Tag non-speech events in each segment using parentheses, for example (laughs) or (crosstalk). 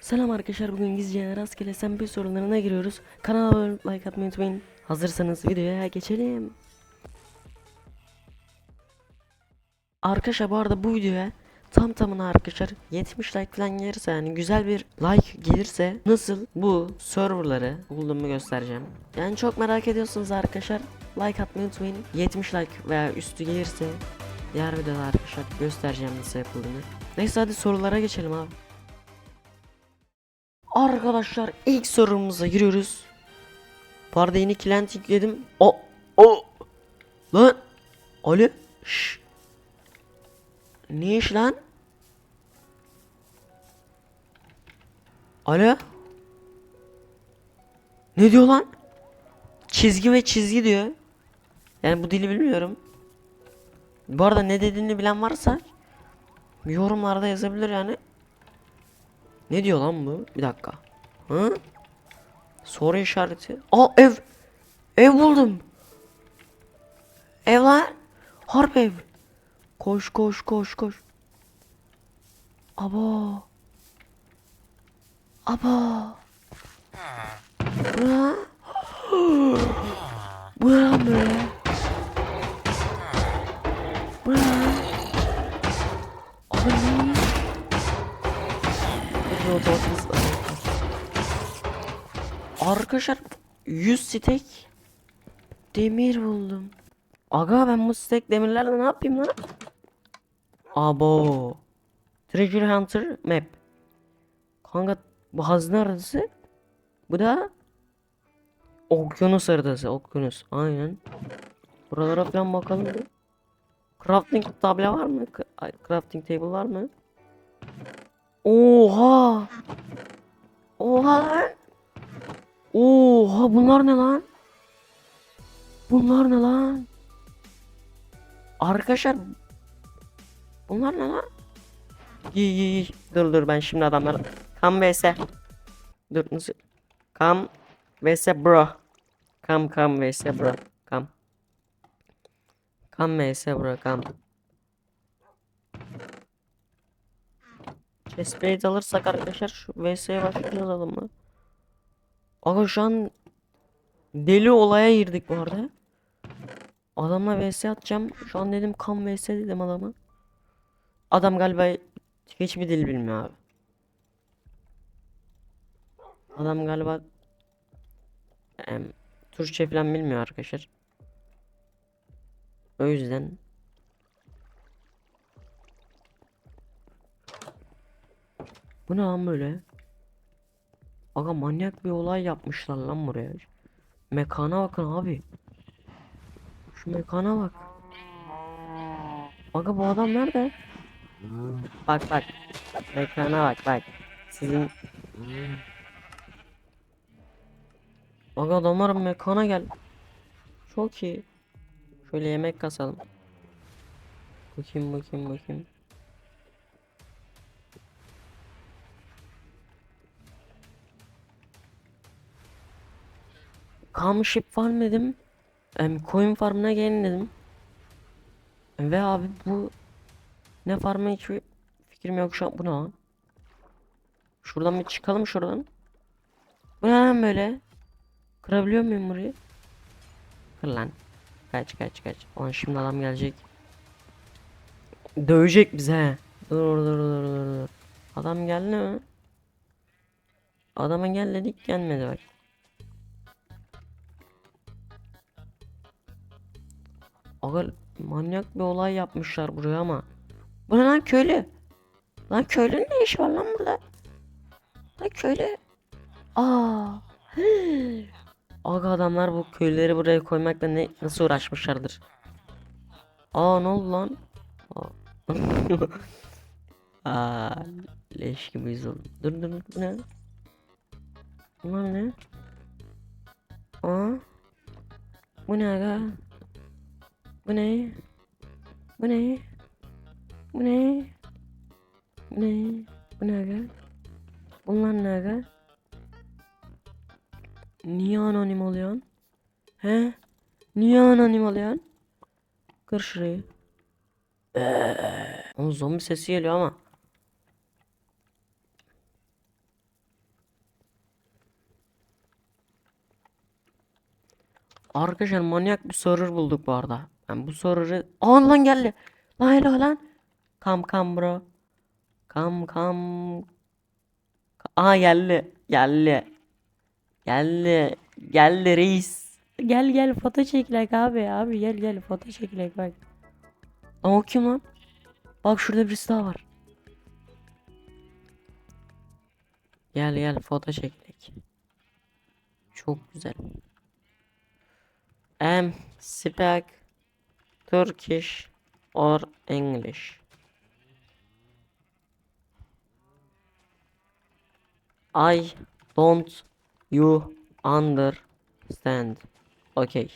Selam arkadaşlar bugün gizlice rastgele SMP sorularına giriyoruz. Kanala abone like atmayı unutmayın. Hazırsanız videoya geçelim. Arkadaşlar bu arada bu videoya tam tamına arkadaşlar 70 like falan gelirse yani güzel bir like gelirse nasıl bu serverları bulduğumu göstereceğim. Yani çok merak ediyorsunuz arkadaşlar like atmayı unutmayın. 70 like veya üstü gelirse diğer videoda arkadaşlar göstereceğim nasıl yapıldığını. Neyse hadi sorulara geçelim abi. Arkadaşlar ilk sorumuza giriyoruz. Bu yeni client yükledim. O o lan Ali şş. Ne iş lan? Alo? Ne diyor lan? Çizgi ve çizgi diyor. Yani bu dili bilmiyorum. Bu arada ne dediğini bilen varsa yorumlarda yazabilir yani. Ne diyor lan bu? Bir dakika. Hı? Soru işareti. Aa ev. Ev buldum. Ev lan. Harp ev. Koş koş koş koş. Aba. Aba. 100 stek demir buldum. Aga ben bu stek demirlerle ne yapayım lan? Abo. Treasure Hunter map. Kanka bu hazine haritası. Bu da okyanus haritası. Okyanus. Aynen. Buralara falan bakalım. Crafting tablo var mı? Crafting table var mı? Oha! Oha lan! Oha bunlar ne lan? Bunlar ne lan? Arkadaşlar Bunlar ne lan? Yi yi yi. Dur dur ben şimdi adamlar Kam vs Dur nasıl Kam vs bro Kam kam vs bro Kam Kam vs bro kam Chestplate alırsak arkadaşlar şu vs'ye başlayalım mı? Aga şu an deli olaya girdik bu arada. Adamla vs atacağım. Şu an dedim kan vs dedim adama. Adam galiba hiçbir dil bilmiyor abi. Adam galiba em, Türkçe falan bilmiyor arkadaşlar. O yüzden Bu ne lan böyle? Aga manyak bir olay yapmışlar lan buraya. Mekana bakın abi. Şu mekana bak. Aga bu adam nerede? Bak bak. Mekana bak bak. Sizin Aga adamlar mekana gel. Çok iyi. Şöyle yemek kasalım. Bakayım bakayım bakayım. Calm Ship Farm dedim. Em, coin farmına gelin dedim. Ve abi bu ne farmı hiçbir fikrim yok şu an. Bu ne lan? Şuradan bir çıkalım şuradan. Bu ne böyle? Kırabiliyor muyum burayı? Kır lan. Kaç kaç kaç. Ulan şimdi adam gelecek. Dövecek bize. Dur dur dur dur. dur. Adam geldi mi? Adama gel dedik gelmedi bak. Aga manyak bir olay yapmışlar buraya ama. Bu ne lan köylü? Lan köylünün ne işi var lan burada? Lan köylü. Aa. hı. Aga adamlar bu köyleri buraya koymakla ne nasıl uğraşmışlardır. Aa ne oldu lan? Aa. (laughs) Aa, leş gibiyiz oğlum. Dur dur dur ne? Bunlar ne? Aa. Bu ne aga? Bu ne? Bu ne? Bu ne? Bu ne? Bu ne aga? Bunlar ne aga? Niye anonim oluyorsun? He? Niye anonim oluyorsun? Kır şurayı. Onun zombi sesi geliyor ama. Arkadaşlar manyak bir server bulduk bu arada. Ben bu server'ı... Aa lan geldi. Lan hello lan. Come come bro. Come come. Aa geldi. Geldi. Geldi. Geldi reis. Gel gel foto çekilek abi abi gel gel foto çekilek bak. Ama o kim lan? Bak şurada birisi daha var. Gel gel foto çekilek. Çok güzel. Em speak Turkish or English. I don't you understand. Okay.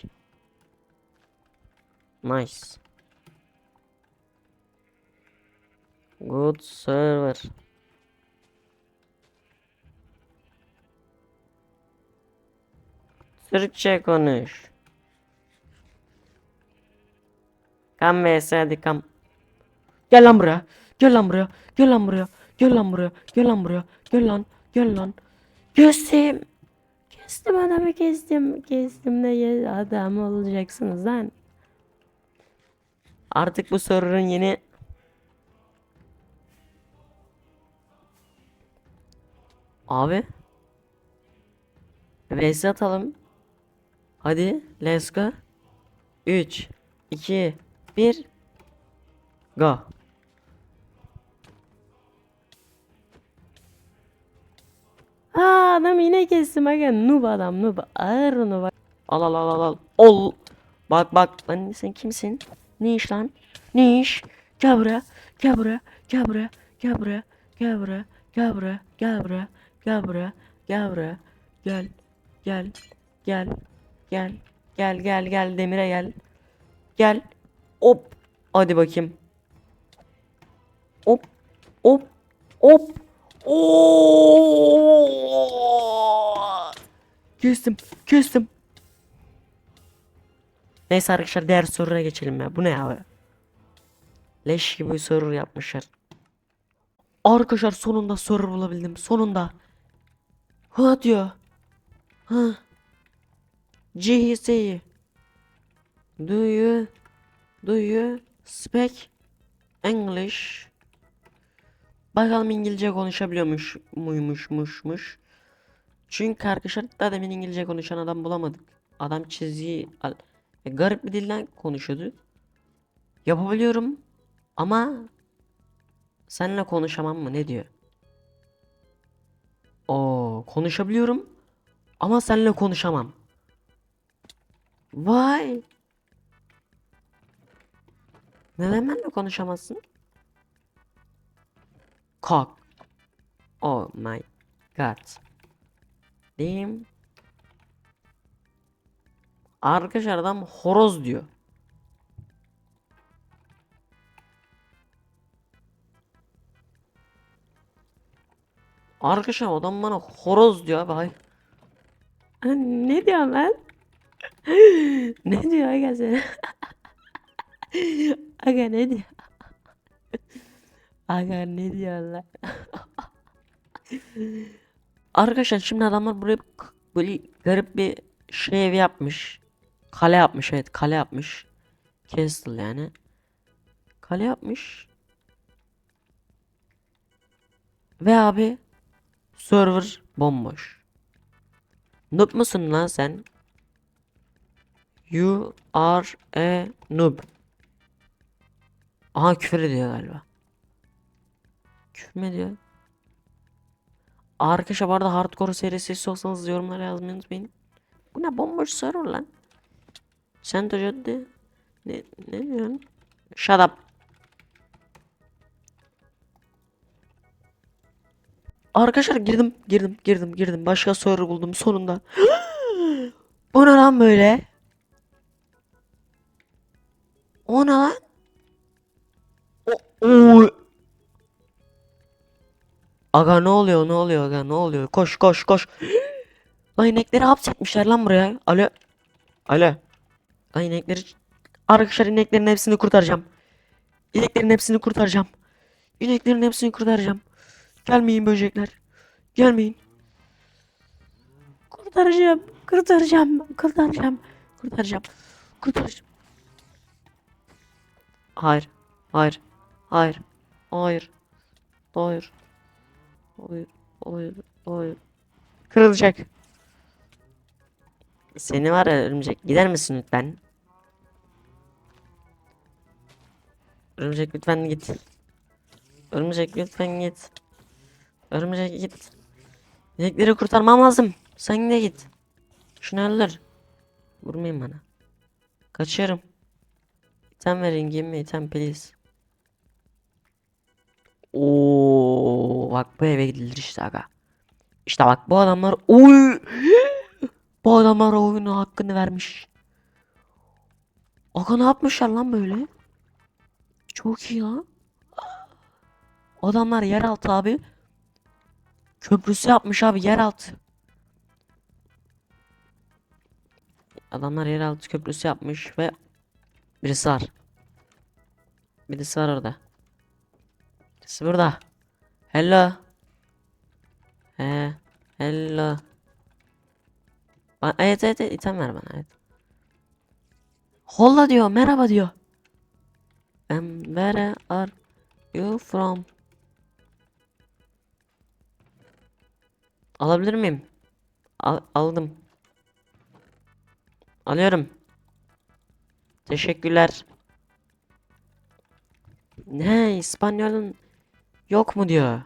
Nice. Good server. Türkçe konuş. Kam vs hadi kam. Gel lan buraya. Gel lan buraya. Gel lan buraya. Gel lan buraya. Gel lan buraya. Gel lan. Gel lan. Kestim. Kestim adamı kestim. Kestim de adam olacaksınız lan. Artık bu sorunun yeni Abi Vs atalım. Hadi let's go. 3 2 1 Go. Aa adam yine kestim aga noob adam noob. Ağır noob Al al al al al. Ol. Bak bak. Lan sen kimsin? Ne iş lan? Ne iş? Gel buraya. Gel buraya. Gel buraya. Gel buraya. Gel buraya. Gel buraya. Gel buraya. Gel buraya. Gel buraya. Gel. Gel. Gel. Gel. Gel. Gel. Gel. Demire gel. Gel Hop Hadi bakayım Hop Hop Hop Oo! Kestim, kestim. Neyse arkadaşlar diğer soruna geçelim ya. Bu ne abi? Leş gibi soru yapmışlar. Arkadaşlar sonunda soru bulabildim. Sonunda. Ha diyor. Ha. GHC. Do you do you speak English? Bakalım İngilizce konuşabiliyormuş muymuşmuşmuş. Çünkü arkadaşlar daha demin İngilizce konuşan adam bulamadık. Adam çizgi e, garip bir dilden konuşuyordu. Yapabiliyorum ama seninle konuşamam mı ne diyor? Oo konuşabiliyorum ama seninle konuşamam. Vay. Neden benimle konuşamazsın? Cock. Oh my god. Diyeyim. Arkadaşlar adam horoz diyor. Arkadaşlar adam bana horoz diyor abi. Hay. (laughs) Ne diyor lan? ne diyor sen? Aga ne diyor? (laughs) Aga ne diyor lan? (laughs) Arkadaşlar şimdi adamlar buraya böyle garip bir şey evi yapmış. Kale yapmış evet kale yapmış. Castle yani. Kale yapmış. Ve abi server bomboş. Noob musun lan sen? You are a noob. Aha küfür ediyor galiba. Küfür mü ediyor? Arkadaşlar bu arada hardcore serisi istiyorsanız yorumlara yazmayı unutmayın. Bu ne bomboş server lan. Sen de. Ne, ne diyorsun? Shut up. Arkadaşlar girdim girdim girdim girdim. Başka server buldum sonunda. (gasps) Bu ne lan böyle? O ne lan? Aga ne oluyor ne oluyor aga ne oluyor? Koş koş koş. (gasps) Lan inekleri hapsetmişler lan buraya. Alo. Alo. Lan inekleri... Arkadaşlar ineklerin hepsini kurtaracağım. İneklerin hepsini kurtaracağım. İneklerin hepsini kurtaracağım. Gelmeyin böcekler. Gelmeyin. Kurtaracağım. Kurtaracağım. Kurtaracağım. kurtaracağım. Kurtaracağım. Hayır. Hayır. Hayır. Hayır. Hayır. Hayır. Hayır. Hayır. Kırılacak. Seni var ya örümcek. Gider misin lütfen? Örümcek lütfen git. Örümcek lütfen git. Örümcek git. İnekleri kurtarmam lazım. Sen de git. Şunu öldür. Vurmayın bana. Kaçıyorum. İtem verin give me item please. Oo, bak bu eve gidilir işte aga. İşte bak bu adamlar oy bu adamlar oyunu hakkını vermiş. Aga ne yapmışlar lan böyle? Çok iyi lan. Adamlar yeraltı abi. Köprüsü yapmış abi yeraltı. Adamlar yeraltı köprüsü yapmış ve birisi var. Birisi var orada. Birisi burada. Hello. He. Hello. Ba- evet evet evet item ver bana evet. Holla diyor merhaba diyor. Um, where are you from? Alabilir miyim? Al- aldım. Alıyorum. Teşekkürler. Ne İspanyol'un yok mu diyor.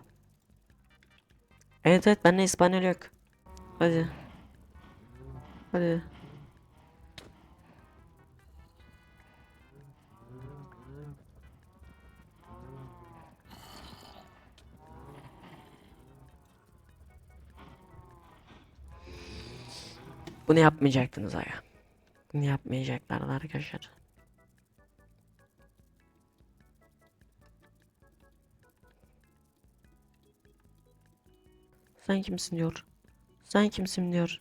Evet evet bende İspanyol yok. Hadi. Hadi. Bunu yapmayacaktınız aya. Bunu yapmayacaklardı arkadaşlar. Sen kimsin diyor. Sen kimsin diyor.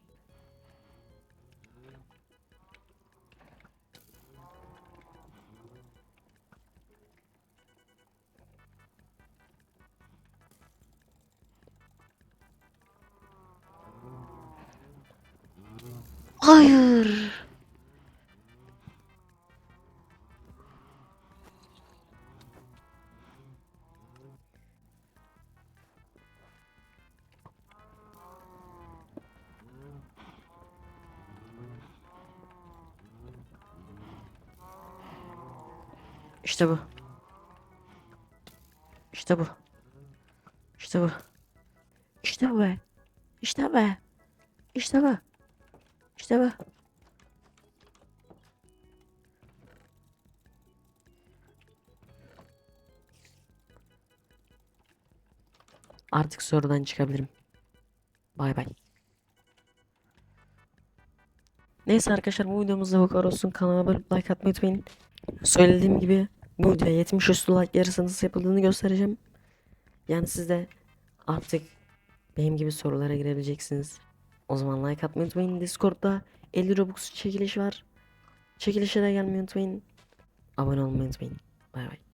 Hayır. İşte bu. İşte bu. İşte bu. İşte bu. İşte be. İşte bu. İşte bu. Artık sorudan çıkabilirim. Bay bay. Neyse arkadaşlar bu videomuzda bu kadar olsun. Kanala abone like atmayı unutmayın. Söylediğim gibi bu videoya 70 üstü like yarısı nasıl yapıldığını göstereceğim. Yani siz de artık benim gibi sorulara girebileceksiniz. O zaman like atmayı unutmayın. Discord'da 50 Robux çekiliş var. Çekilişe de gelmeyi unutmayın. Abone olmayı unutmayın. Bay bay.